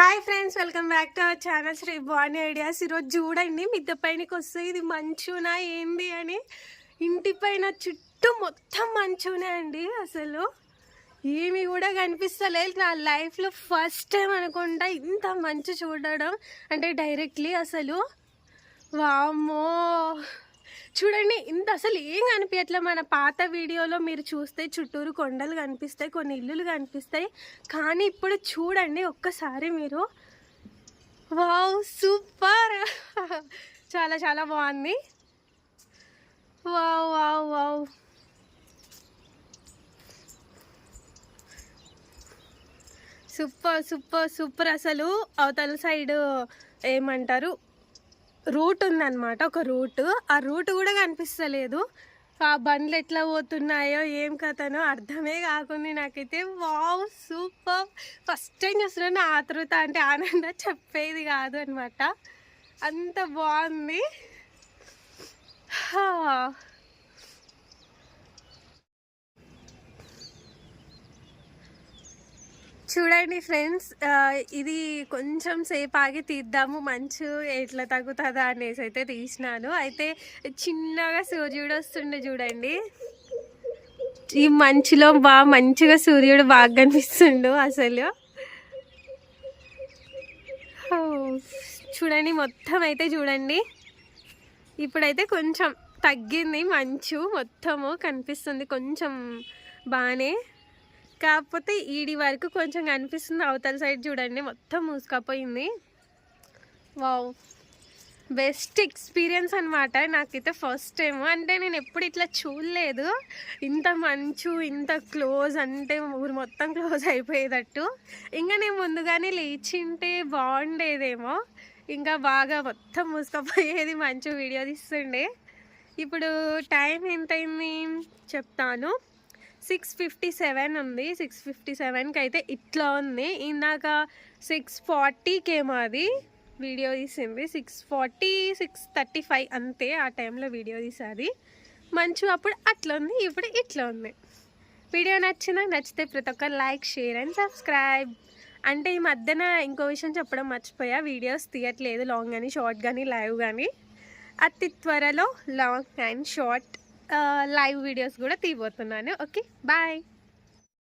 Hi friends welcome back to our channel Sri Bani ideas ఈరోజు చూడండి మిద్దె పైనకి వస్తే ఇది మంచునా ఏంది అని. ఇంటి పైన చుట్టూ మొత్తం మంచునే అండి అసలు. ఏమి కూడా కనిపిస్తలేదు. నా లైఫ్లో ఫస్ట్ టైం అనుకుంటా ఇంత మంచు చూడడం. అంటే డైరెక్ట్లీ అసలు. వామ్మో. చూడండి ఇంత అసలు ఏం కనిపించట్లే మన పాత వీడియోలో మీరు చూస్తే చుట్టూరు కొండలు కనిపిస్తాయి కొన్ని ఇల్లులు కనిపిస్తాయి. కానీ ఇప్పుడు చూడండి ఒక్కసారి మీరు. Wow super! చాలా చాలా బాగుంది. Wow wow wow. Super super super అసలు. అవతల సైడ్ ఏమంటారు? రూట్ ఉందన్నమాట ఒక రూట్. ఆ రూట్ కూడా కనిపిస్తలేదు. ఆ బండ్లు ఎట్లా పోతున్నాయో ఏం కథనో అర్థమే కాకుంది నాకైతే. Wow super. ఫస్ట్ టైం చూస్తున్నాను ఆతృత అంటే ఆనంద చెప్పేది కాదు అనమాట అంత బాగుంది. చూడండి ఫ్రెండ్స్ ఇది కొంచెం సేపు ఆగి తీద్దాము మంచు ఎట్లా తగ్గుతుందా అనేసి అయితే తీసినాను. అయితే చిన్నగా సూర్యుడు వస్తుండే చూడండి. ఈ మంచులో బాగా మంచిగా సూర్యుడు బాగా కనిపిస్తుండు అసలు. చూడండి మొత్తం అయితే చూడండి. ఇప్పుడైతే కొంచెం తగ్గింది మంచు మొత్తము కనిపిస్తుంది కొంచెం బాగానే కాకపోతే ఈడి వరకు కొంచెం కనిపిస్తుంది. అవతల సైడ్ చూడండి మొత్తం మూసుకపోయింది. వావ్. బెస్ట్ ఎక్స్పీరియన్స్ అనమాట నాకైతే ఫస్ట్ టైం. అంటే నేను ఎప్పుడు ఇట్లా చూడలేదు. ఇంత మంచు ఇంత క్లోజ్ అంటే ఊరు మొత్తం క్లోజ్ అయిపోయేటట్టు. ఇంకా నేను ముందుగానే లేచింటే బాగుండేదేమో. ఇంకా బాగా మొత్తం మూసుకపోయేది మంచు వీడియో తీస్తుండే. ఇప్పుడు టైం ఎంతైంది? చెప్తాను. సిక్స్ ఫిఫ్టీ సెవెన్ ఉంది. సిక్స్ ఫిఫ్టీ సెవెన్కి అయితే ఇట్లా ఉంది. ఇందాక సిక్స్ ఫార్టీకేమో అది వీడియో తీసింది. Six forty six thirty five అంతే ఆ టైంలో వీడియో తీసేది మంచు అప్పుడు అట్లా ఉంది ఇప్పుడు ఇట్లా ఉంది. వీడియో నచ్చినా నచ్చితే ప్రతి ఒక్కరు లైక్ షేర్ అండ్ సబ్స్క్రైబ్. అంటే ఈ మధ్యన ఇంకో విషయం చెప్పడం మర్చిపోయా. వీడియోస్ తీయట్లేదు లాంగ్ కానీ షార్ట్ కానీ లైవ్ కానీ అతి త్వరలో long and short live videos కూడా తీయబోతున్నాను. Okay bye